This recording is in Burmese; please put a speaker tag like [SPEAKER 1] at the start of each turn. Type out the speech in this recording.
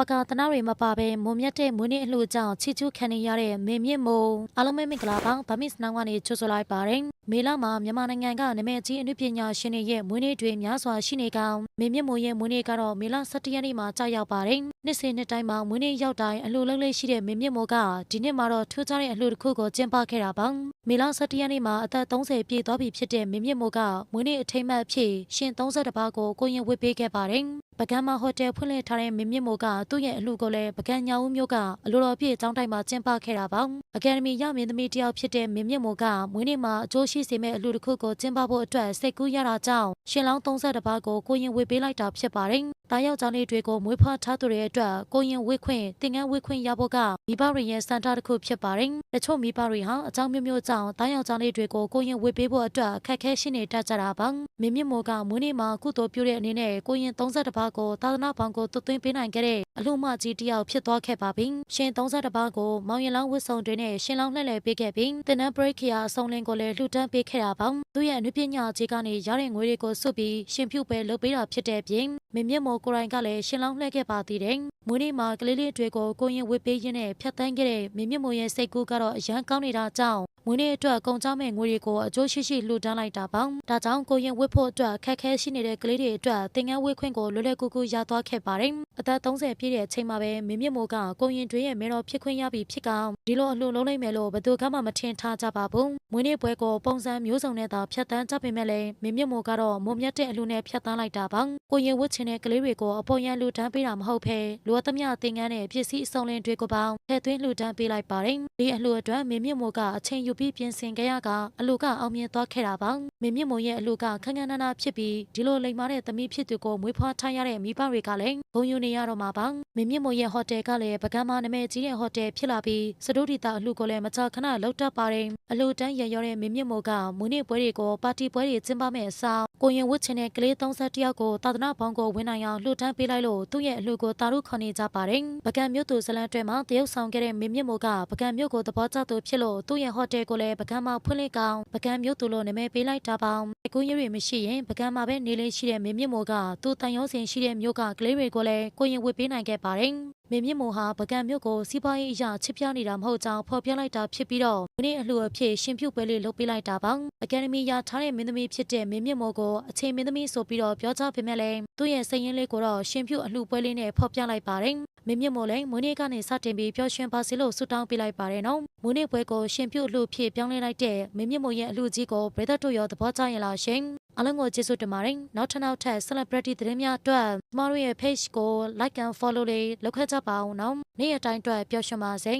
[SPEAKER 1] ပကာသနာတွေမပါဘဲမုံမြတ်တဲ့မွေးနေ့အလှကြောင့်ချီချူးခံနေရတဲ့မင်းမြင့်မို့အားလုံးပဲမင်္ဂလာပါဗမစ်နောင်ကနေကြိုဆိုလိုက်ပါတယ်မေလမှာမြန်မာနိုင်ငံကနာမည်ကြီးအနုပညာရှင်တွေရဲ့မွေးနေ့တွေများစွာရှိနေကောင်မင်းမြင့်မို့ရဲ့မွေးနေ့ကတော့မေလ17ရက်နေ့မှာကြာရောက်ပါတယ်နှစ်စဉ်နှစ်တိုင်းမှာမွေးနေ့ရောက်တိုင်းအလှလုံးလေးရှိတဲ့မင်းမြင့်မို့ကဒီနှစ်မှာတော့ထူးခြားတဲ့အလှတစ်ခုကိုကျင်းပခဲ့တာပါမေလ17ရက်နေ့မှာအသက်30ပြည့်သွားပြီဖြစ်တဲ့မင်းမြင့်မို့ကမွေးနေ့အထိမ်းအမှတ်အဖြစ်ရှင်32ပါးကိုကိုရင်ဝတ်ပေးခဲ့ပါတယ် ပကံမဟိုတယ်ဖွင့်လှစ်ထားတဲ့မင်းမြင့်မို့ကသူ့ရဲ့အလှကိုလည်းပကံညာဦးမျိုးကအလိုတော်ပြည့်အကြောင်းတိုင်းမှာကျင်းပခဲ့တာပါအကယ်ဒမီရမင်းသမီးတယောက်ဖြစ်တဲ့မင်းမြင့်မို့ကမွေးနေ့မှာအကျိုးရှိစေမယ့်အလှတစ်ခုကိုကျင်းပဖို့အတွက်စိတ်ကူးရတာကြောင့်ရှင်လောင်း32ပါးကိုကိုရင်ဝေပေးလိုက်တာဖြစ်ပါတယ်တာယောက်ျားလေးတွေကိုမွေးဖွားထားသူတွေအတွက်ကိုရင်ဝေခွင့်တင်ငန်းဝေခွင့်ရဖို့ကမိဘတွေရဲ့စံတာတစ်ခုဖြစ်ပါတယ်တချို့မိဘတွေဟာအကြောင်းမျိုးမျိုးကြောင့်တာယောက်ျားလေးတွေကိုကိုရင်ဝေပေးဖို့အတွက်ခက်ခဲရှိနေတတ်ကြတာပါမင်းမြင့်မို့ကမွေးနေ့မှာကုသိုလ်ပြုတဲ့အနေနဲ့ကိုရင်32ပါးကိုသာသနာပေါင်းကိုသွတ်သွင်းပေးနိုင်ခဲ့တဲ့အလှမကြီးတယောက်ဖြစ်သွားခဲ့ပါပြီရှင်32ပါးကိုမောင်ရင်လောင်းဝတ်စုံတွေနဲ့ရှင်လောင်းလှည့်လည်ပေးခဲ့ပြီးတင်နန်းပရိခရာအစုံလင်းကိုလည်းလှူဒန်းပေးခဲ့တာပါသူရဲ့အနုပညာကြီးကနေရတဲ့ငွေတွေကိုစုပြီးရှင်ပြုတ်ပဲလုပ်ပေးတာဖြစ်တဲ့ပြင်မင်းမြင့်မို့ကိုရိုင်းကလည်းရှင်လောင်းလှည့်ခဲ့ပါသေးတယ်မွေးနေ့မှာကလေးလေးတွေကိုကိုရင်ဝတ်ပေးရင်းနဲ့ဖြတ်တန်းခဲ့တဲ့မင်းမြင့်မို့ရဲ့စိတ်ကူးကတော့အရန်ကောင်းနေတာကြောင့်မွေးနေ့အတွက်ကုန်ကြမဲ့ငွေတွေကိုအကျိုးရှိရှိလှူဒန်းလိုက်တာပါဒါကြောင့်ကိုရင်ဝတ်ဖို့အတွက်ခက်ခဲရှိနေတဲ့ကလေးတွေအတွက်သင်ငန်းဝတ်ခွင့်ကိုလွယ်လွယ်ကူကူရသွားခဲ့ပါတယ်အသက်30ပြည့်တဲ့အချိန်မှာပဲမင်းမြင့်မို့ကကိုရင်တွေရဲ့မဲတော်ဖြစ်ခွင့်ရပြီဖြစ်ကောင်ဒီလိုအလှလုံးလိုက်မယ်လို့ဘယ်သူကမှမထင်ထားကြပါဘူးမွေးနေ့ပွဲကိုပုံစံမျိုးစုံနဲ့သာဖြတ်တန်းကြပေမဲ့လည်းမင်းမြင့်မို့ကတော့မုံမြတ်တဲ့အလှနဲ့ဖြတ်တန်းလိုက်တာပါကိုရင်ဝတ်ချင်တဲ့ကလေးတွေကိုအပေါ်ရန်လှူဒန်းပေးတာမဟုတ်ဘဲလိုအပ်သမျှသင်ငန်းနဲ့ပစ္စည်းအစုံလင်တွေကိုပေါင်းထည့်သွင်းလှူဒန်းပေးလိုက်ပါတယ်ဒီအလှအတွက်မင်းမြင့်မို့ကအချိန်ယူပြီးပြင်ဆင်ခဲ့ရကအလှကအောင်မြင်သွားခဲ့တာပါမင်းမြင့်မို့ရဲ့အလှကခန်းခန်းနာနာဖြစ်ပြီးဒီလိုလိမ်မာတဲ့သမီးဖြစ်သူကိုမွေးဖွားထားရတဲ့မိဘတွေကလည်းဂုဏ်ယူနေရတော့မှာပါမင်းမြင့်မို့ရဲ့ဟိုတယ်ကလည်းပကံမနာမည်ကြီးတဲ့ဟိုတယ်ဖြစ်လာပြီးစတိုးဒီတာအလှကိုလည်းမကြာခဏလောက်တတ်ပါတယ်အလှတန်းရရောတဲ့မင်းမြင့်မို့ကမွေးနေ့ပွဲတွေကိုပါတီပွဲတွေကျင်းပမဲ့အစား ကိုရင်ဝတ်ချင်တဲ့ကလေး30တယောက်ကိုသာသနာပေါင်းကိုဝင်နိုင်အောင်လှူဒန်းပေးလိုက်လို့သူ့ရဲ့အလှကိုတာရုခေါ်နေကြပါတယ်ပကံမြို့သူဇလန်တွဲမှာတရုတ်ဆောင်ခဲ့တဲ့မင်းမြင့်မို့ကပကံမြို့ကိုသဘောကျသူဖြစ်လို့သူ့ရဲ့ဟိုတယ်ကိုလည်းပကံမှာဖွင့်လှစ်ကောင်ပကံမြို့သူလို့နာမည်ပေးလိုက်တာပေါင်းအကူရတွေမရှိရင်ပကံမှာပဲနေလေးရှိတဲ့မင်းမြင့်မို့ကသူ့တန်ရုံးစင်ရှိတဲ့မြို့ကကလေးတွေကိုလည်းကိုရင်ဝတ်ပေးနိုင်ခဲ့ပါတယ် မင်းမြင့်မို့ဟာပကံမြို့ကိုစီးပွားရေးအရာချစ်ပြနေတာမဟုတ်ကြောင်းဖော်ပြလိုက်တာဖြစ်ပြီးတော့ဒီနေ့အလှအဖြစ်ရှင်ပြုတ်ပွဲလေးလုပ်ပေးလိုက်တာပါအကယ်ဒမီရထားတဲ့မင်းသမီးဖြစ်တဲ့မင်းမြင့်မို့ကိုအချိန်မင်းသမီးဆိုပြီးတော့ပြောကြပေမဲ့လည်းသူ့ရဲ့စိတ်ရင်းလေးကိုတော့ရှင်ပြုတ်အလှပွဲလေးနဲ့ဖော်ပြလိုက်ပါတယ်မင်းမြင့်မို့လည်းမွေးနေ့ကနေစတင်ပြီးပျော်ရွှင်ပါစေလို့ဆုတောင်းပေးလိုက်ပါတယ်နော်မွေးနေ့ပွဲကိုရှင်ပြုတ်အလှဖြစ်ပြောင်းလဲလိုက်တဲ့မင်းမြင့်မို့ရဲ့အလှကြီးကိုပရိသတ်တို့ရောသဘောကျရင်လားရှင်အားလုံးကိုကျေးဇူးတင်ပါတယ်နောက်ထပ်နောက်ထပ် celebrity သတင်းများအတွက်ကျမတို့ရဲ့ page ကို like and follow လေးလုပ်ခဲ့ကြပါဦးနော်နေ့ရက်တိုင်းအတွက်ပျော်ရွှင်ပါစေ